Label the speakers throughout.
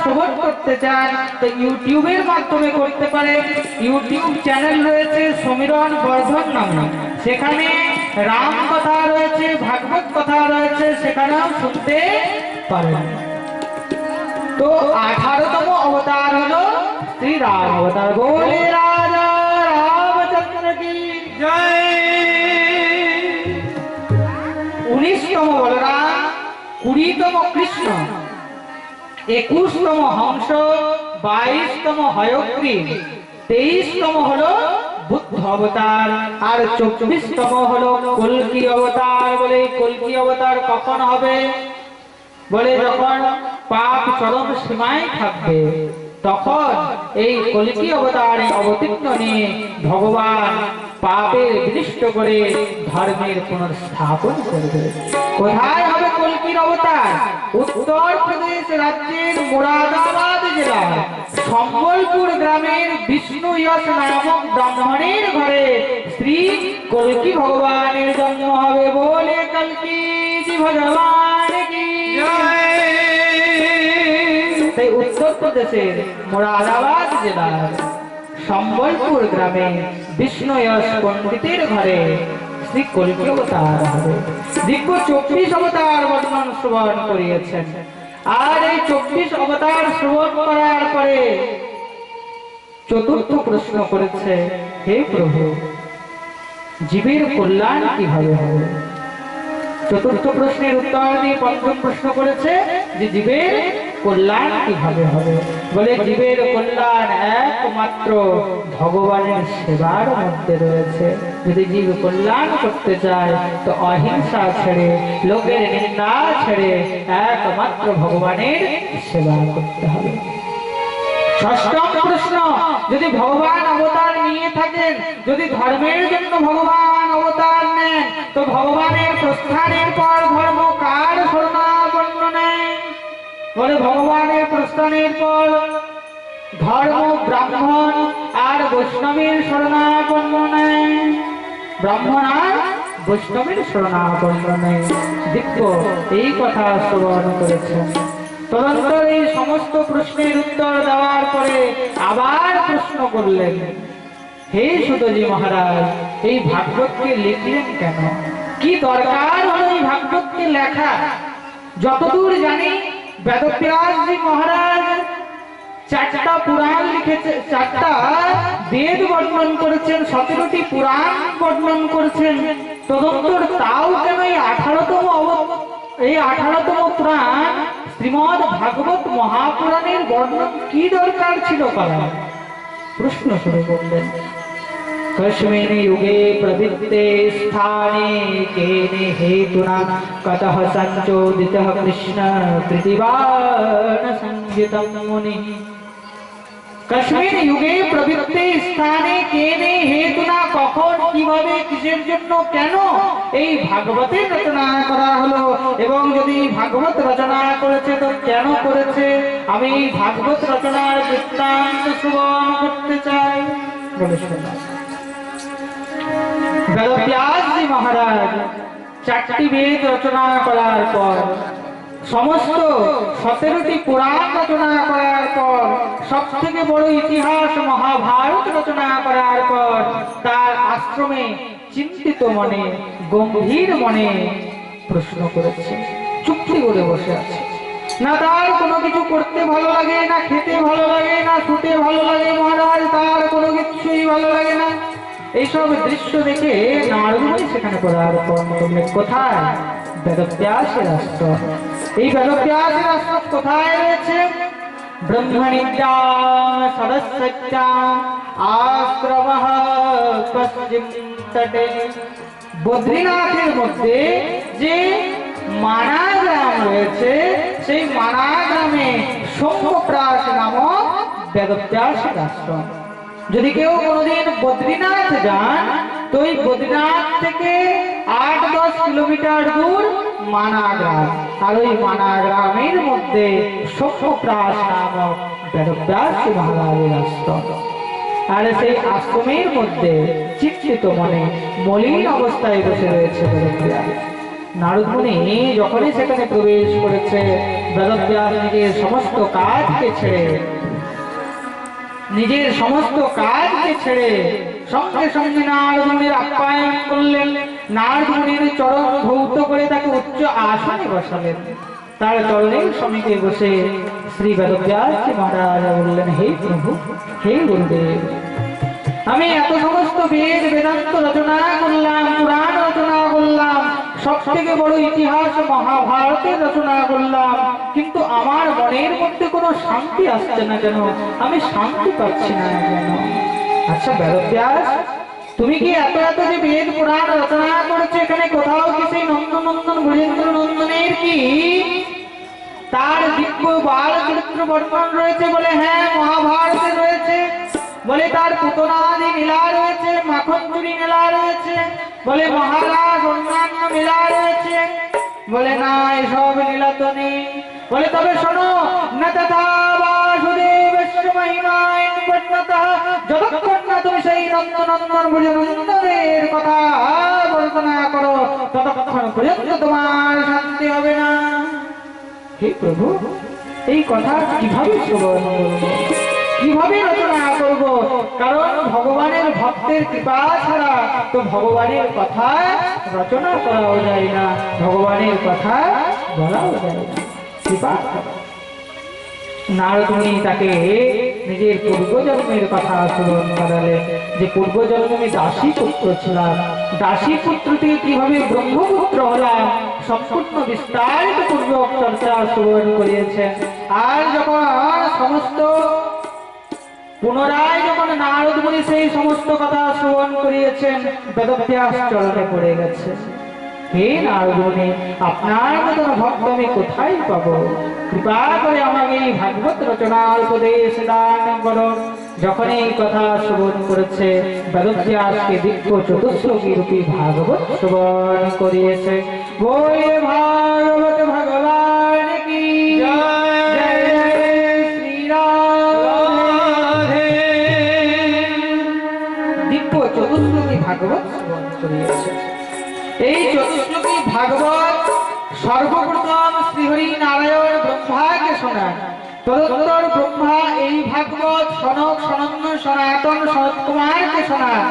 Speaker 1: শ্রবণ করতে চান তো ইউটিউবের মাধ্যমে করতে পারেন। ইউটিউব চ্যানেল রয়েছে সমীরণ বর্ধন নামে। সেখানে রাম কথা রয়েছে ভাগবত কথা রয়েছে সেখানেও শুনতে পারেন। তো আঠারোতম অবতার হলো শ্রী রাম অবতার। বলে রাজা রামচন্দ্র কি?
Speaker 2: জয়।
Speaker 1: উনিশতম বলরাম কুড়িতম কৃষ্ণ। একুশতম হংস, বাইশতম হয়গ্রীব, তেইশতম হলো বুদ্ধ অবতার, আর চব্বিশতম হলো কলকি অবতার বলে কলকি অবতার কখন হবে? বলে যখন পাপ চরম সীমায় থাকবে, তখন এই কলকি অবতারে অবতীর্ণ নিয়ে ভগবান পাপের বিনিষ্ট করে ধর্মের পুনর্স্থাপন করবে। কোথায় হবে কলকির অবতার। উত্তর প্রদেশ রাজ্যের মুরাদাবাদ জেলার সম্বলপুর গ্রামের বিষ্ণু যশ নামক ব্রাহ্মণের ঘরে শ্রী কলকি ভগবানের জন্ম হবে বলে কলকি ভগবান কি। সেই উত্তর প্রদেশের মুরাদাবাদ জেলার সম্বলপুর গ্রামে বিষ্ণু যশ পণ্ডিতের ঘরে চতুর্থ প্রশ্ন করেছে, হে প্রভু, জীবের কল্যাণ কীভাবে হবে? চতুর্থ প্রশ্নের উত্তর দিয়ে পঞ্চম প্রশ্ন করেছে যে জীবের কল্যাণ কীভাবে হবে? বলে, জীবের কল্যাণ একমাত্র ভগবানের সেবার মধ্যে রয়েছে। যদি জীব কল্যাণ করতে চায়, তো অহিংসা ছেড়ে, লোকের নিন্দা ছেড়ে একমাত্র ভগবানের সেবা করতে হবে। ষষ্ঠম প্রশ্ন, যদি ভগবান অবতার নিয়ে থাকেন, যদি ধর্মের জন্য ভগবান অবতার নেন, তো ভগবানের প্রস্থানের পর পর ধর্ম ব্রাহ্মণ আর বৈষ্ণবের শরণাপন্ন নেয় ব্রাহ্মণ আর বৈষ্ণবের শরণাপন্ন নেয় দিব্য এই কথা শ্রবণ করেছেন। তদন্তর এই সমস্ত প্রশ্নের উত্তর দেওয়ার পরে আবার প্রশ্ন করলেন, হে সুতজি মহারাজ, এই ভাগবতকে লিখলেন কেন? কি দরকার হলো এই ভাগবতকে লেখা যতদূর জানি বেদব্যাসজি মহারাজ চারটা পুরাণ লিখেছে চারটা বেদ বর্ণন করেছেন সতেরোটি পুরাণ বর্ণন করেছেন তদন্তর তাও কেন এই আঠারোতম অব- এই আঠারোতম পুরাণ শ্রীমদ ভাগবত মহাপুরাণের বর্ণন কি দরকার ছিল করা প্রশ্ন শুরু করলেন कस्मिन् युगे प्रवृत्ते स्थाने केन हेतुना कतः सञ्चोदितः कृष्ण कृतिवाण संहितं मुनिः কাশ্মীর যুগে প্রবৃত্তি স্থানে কে কেনে হেতুনা কখন, কীভাবে, কিসের জন্য, কেন? এই ভাগবতের রচনা করা হলো। এবং যদি ভাগবত রচনা করেছে, তো কেন করেছে? আমি ভাগবত রচনার বৃত্তান্ত শ্রবণ করতে চাই। বেদব্যাসজি মহারাজ, চারটি বেদ রচনা করার পর সমস্ত সতেরোটি পুরাণ রচনা করার পর সব থেকে বড় ইতিহাস মহাভারত রচনা করার পর, তার আশ্রমে চিন্তিত মনে, গম্ভীর মনে প্রশ্ন করেছে। চুক্তি করে বসে আছে। না তার কোনো কিছু করতে ভালো লাগে, না খেতে ভালো লাগে, না শুতে ভালো লাগে মহারাজ, তার কোনো কিছুই ভালো লাগে না। এইসব দৃশ্য দেখে নারদমণি সেখানে পদার্পণ কোথায়? বেদব্যাসের আশ্রম এই বেদব্যাসের আশ্রম কোথায় রয়েছে? ব্রহ্মণিদ্যা সদস্যা আশ্রম পশ্চিম বদ্রীনাথের মধ্যে যে মানা গ্রাম রয়েছে, সেই মানা গ্রামে সৌম্যপ্রাস নামক বেদব্যাসের আশ্রম যদি কেউ কোনোদিন বদ্রীনাথ যান, তো ওই বদ্রীনাথ থেকে আট দশ কিলোমিটার দূর মানা গ্রাম আর ওই মানা গ্রামের মধ্যে সভ্যপ্রাস নামক মহারাজের আশ্রম। আর সেই আশ্রমের মধ্যে চিত্রিত মনে মলিন অবস্থায় বসে রয়েছে বেদব্যাস। নারদমুনি যখনই সেখানে প্রবেশ করেছে, বেদব্যাস নিজের সমস্ত কাজকে ছেড়ে নিজের সমস্ত কাজকে ছেড়ে সঙ্গে সঙ্গে নারদমুনির আপ্যায়ন করলেন। নারদমুনির চরণ ধৌত করে তাকে উচ্চ আসনে বসালেন। তার চরণের সমিতে বসে শ্রী বেদব্যাস মহারাজ বললেন, হে প্রভু, হে গুরুদেব, আমি এত সমস্ত বেদ, বেদান্ত রচনা করলাম, পুরাণ রচনা করলাম সব থেকে বড় ইতিহাস মহাভারতের রচনা করলাম, কিন্তু আমার মনের মধ্যে কোনো শান্তি আসছে না কেন? আমি শান্তি পাচ্ছি না কেন? আচ্ছা বেদব্যাস তুমি কি এত এত যে বেদ পুরাণ রচনা করেছ, এখানে কোথাও কি সেই নন্দনন্দন বীরেন্দ্র নন্দনের কি? তার দিব্য বাল চরিত্র বর্ণন রয়েছে বলে হ্যাঁ মহাভারতে রয়েছে। বলে, তার পুতনাদি লীলা রয়েছে মাখন চুরি লীলা রয়েছে। বলে, মহারাজ, অন্যান্য লীলা রয়েছে। বলে, না, এসব লীলা তো নেই। বলে, তবে শোনো, না তথা বাসুদেবস্য মহিমায় না তুমি সেই নন্দনন্দন নন্দনের কথা বর্ণনা করো। ততক্ষণ পর্যন্ত তোমার শান্তি হবে না। হে প্রভু, এই কথা কীভাবে কীভাবে রচনা করব? কারণ ভগবানের ভক্তের কৃপা ছাড়া তো ভগবানের কথা রচনা করাও যায় না। ভগবানের কথা বলাও যায় না। কৃপা করো। নারদমুনি তাকে নিজের পূর্বজন্মের কথা স্মরণ করালেন যে পূর্বজন্মে আমি দাসী পুত্র ছিলাম দাসী পুত্র থেকে কীভাবে ব্রহ্মপুত্র হলাম সম্পূর্ণ বিস্তারিত পূর্বক চর্চা স্মরণ করিয়েছেন আর যখন সমস্ত পুনরায় যখন নারদ মুনি সেই সমস্ত কথা শ্রবণ করিয়েছেন, বেদব্যাস চরণে পড়ে গেছে হে নারদমণি, আপনার মতন ভক্ত আমি কোথায় পাবো? কৃপা করে আমাকে এই ভাগবত রচনার উপদেশ দান করো। যখন এই কথা শ্রবণ করেছে বেদব্যাসকে দিব্য চতুশ্লোকী রূপী ভাগবত শ্রবণ করিয়েছে। বলে ভাগবত ভগবান কি? চতুর্শ্লোকী ভাগবত শ্রবণ করিয়েছে। এই চতুর্থী ভাগবত সর্বপ্রথম শ্রীহরি নারায়ণ ব্রহ্মাকে শোনান তদুত্তর ব্রহ্মা এই ভাগবত সনক সনন্দ সনাতন সনত কুমারকে শোনান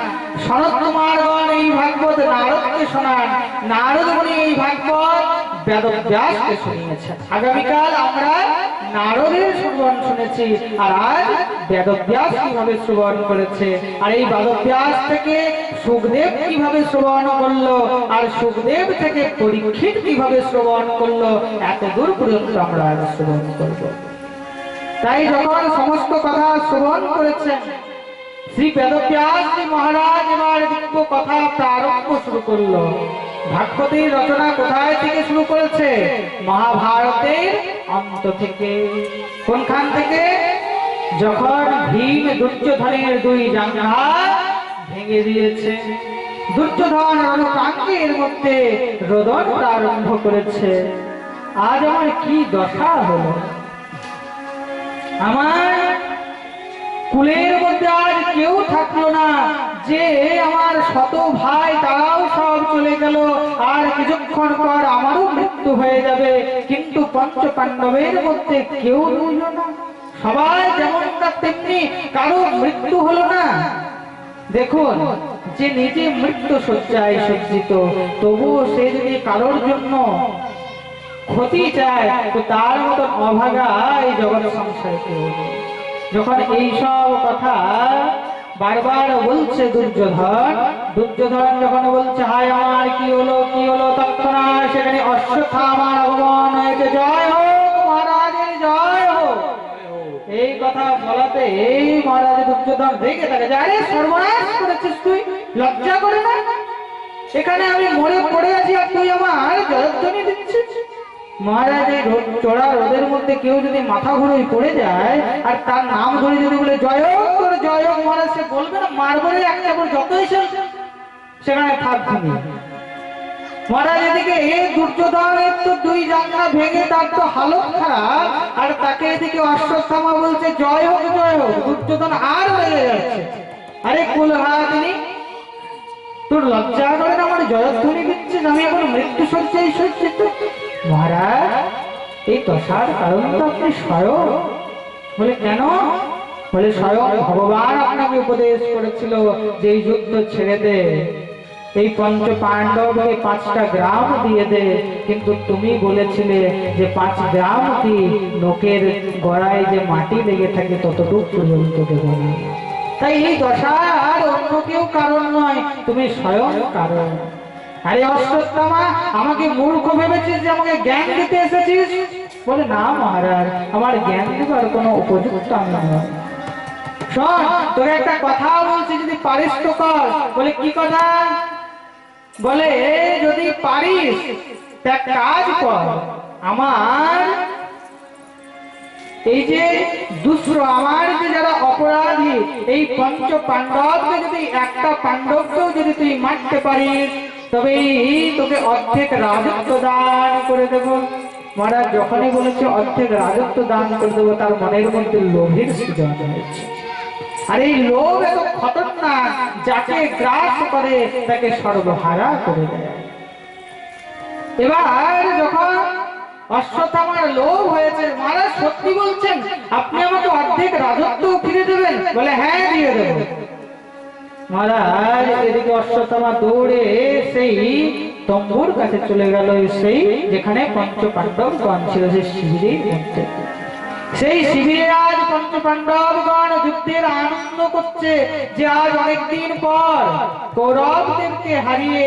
Speaker 1: সনত কুমারগণ এই ভাগবত নারদকে শোনান, নারদ মুনি এই ভাগবত বেদব্যাসকে শুনিয়েছেন। আগামীকাল আমরা নারদের শ্রবণ শুনেছি, আর আজ বেদব্যাস কীভাবে শ্রবণ করেছে, আর এই বেদব্যাস থেকে সুখদেব কীভাবে শ্রবণ করল, আর সুখদেব থেকে পরীক্ষিত কীভাবে শ্রবণ করল, এত দূর পর্যন্ত আমরা শ্রবণ করব। তাই যখন সমস্ত কথা শ্রবণ করেছেন শ্রী বেদব্যাস মহারাজ এবার দিব্য কথা প্রারম্ভ শুরু করল। ভাগবতীর রচনা কোথায় থেকে শুরু করেছে? মহাভারতের অন্ত থেকে। কোনখান থেকে? যখন ভীম দুর্যোধনের দুই জাঙ্গা ভেঙে দিয়েছে, দুর্যোধন রণকাঙ্কের মধ্যে রোদন প্রারম্ভ করেছে। আজ আমার কি দশা হলো? আমার কুলের মধ্যে আর কেউ থাকল না। যে আমার শত ভাই, তারাও সব চলে গেল। আর কিছুক্ষণ পর আমারও মৃত্যু হয়ে যাবে। কিন্তু পঞ্চ পাণ্ডবের মধ্যে কেউ রইল না। সবাই যেমনটা তেমনি কারও মৃত্যু হলো না। দেখুন, যে নিজে মৃত্যু শয্যায় সজ্জিত, তবুও সে যদি কারোর জন্য ক্ষতি চায়, তো তার মতন অভাগা এই জগৎ সংসারে কেউ নেই। যখন এই সব কথা বারবার বলছে দুর্যোধন দুর্যোধন যখন বলছে, হায় আমার, কি হলো কি হলো, তৎক্ষণাৎ সেখানে অশ্বত্থামার আগমন হয়েছে। জয় হোক মহারাজের জয় হোক। এই কথা বলাতে এই মহারাজ দুর্যোধন রেগে থাকে। যে আরে সর্বনাশ করেছিস তুই, লজ্জা করে না? সেখানে আমি মরে পড়ে আছি আর তুই আমার জয়ধ্বনি দিচ্ছিস? মহারাজ এই চড়া রোদের মধ্যে কেউ যদি মাথা ঘুরে পড়ে যায়, আর তার নাম ধরে যদি বলে, জয় হোক তোর জয় মহারাজ সে বলবে না, মারবরে একটা করে যতই সে সেখানে থাকবে মহারাজ এদিকে এই দুর্যোধনের তো দুই জানলা ভেঙে তার তো হালত খারাপ, আর তাকে এদিকে অশ্বত্থামা বলছে, জয় হোক জয় হোক, দুর্যোধন আর লেগে যাচ্ছে। আরে কুলহা তিনি তোর লজ্জা করে না আমার জয়ধ্বনি দিচ্ছিস আমি এখন মৃত্যু সজ্জায় সজ্জিত? মহারাজ, এই দশার কারণ তো আপনি স্বয়ং। বলে, কেন? বলে, স্বয়ং ভগবান আপনাকে উপদেশ করেছিল যে এই যুদ্ধ ছেড়ে দে। এই পঞ্চ পাণ্ডবকে পাঁচটা গ্রাম দিয়ে দে। কিন্তু তুমি বলেছিলে যে পাঁচ গ্রাম কি লোকের গড়ায় যে মাটি লেগে থাকে ততটুকু পর্যন্ত দেব। তাই এই দশা আর অন্য কেউ কারণ নয়, তুমি স্বয়ং কারণ। আরে অশ্বত্থামা, আমাকে মূর্খ ভেবেছিস যে আমাকে জ্ঞান দিতে এসেছিস? বলে, না মহারাজ, আমার জ্ঞান দেবার কোনো উপযুক্ত আমি নয় শোন, তোকে একটা কথা বলছি, যদি পারিস তো কর। বলে, কি কথা? বলে, যদি পারিস তা কাজ কর। আমার এই যে দুষ্ট আমার যে যারা অপরাধী, এই পঞ্চ পাণ্ডবকে যদি একটা পাণ্ডবকেও যদি তুই মারতে পারিস তবে তোকে অর্ধেক রাজত্ব দান করে দেব। মহারাজ যখনই বলেছে অর্ধেক রাজত্ব দান করে দেবো, তার মনের মধ্যে লোভের সৃজন হয়েছে। আর এই লোভ এত খতরনাক, যাকে গ্রাস করে তাকে সর্বহারা করে দেয়। এবার যখন অশ্বত্থামার লোভ হয়েছে, মহারাজ সত্যি বলছেন, আপনি আমাকে অর্ধেক রাজত্ব ফিরে দেবেন। বলে হ্যাঁ দিয়ে দেব। মহারাজ, এদিকে অশ্বতমা দৌড়ে সেই তম্বুর কাছে চলে গেল, সেই যেখানে পঞ্চ পাণ্ডবগণ ছিল, সেই শিবিরের মধ্যে। সেই শিবিরে আজ পঞ্চ পাণ্ডবগণ যুদ্ধের আনন্দ করছে যে আজ অনেকদিন পর কৌরবদেরকে হারিয়ে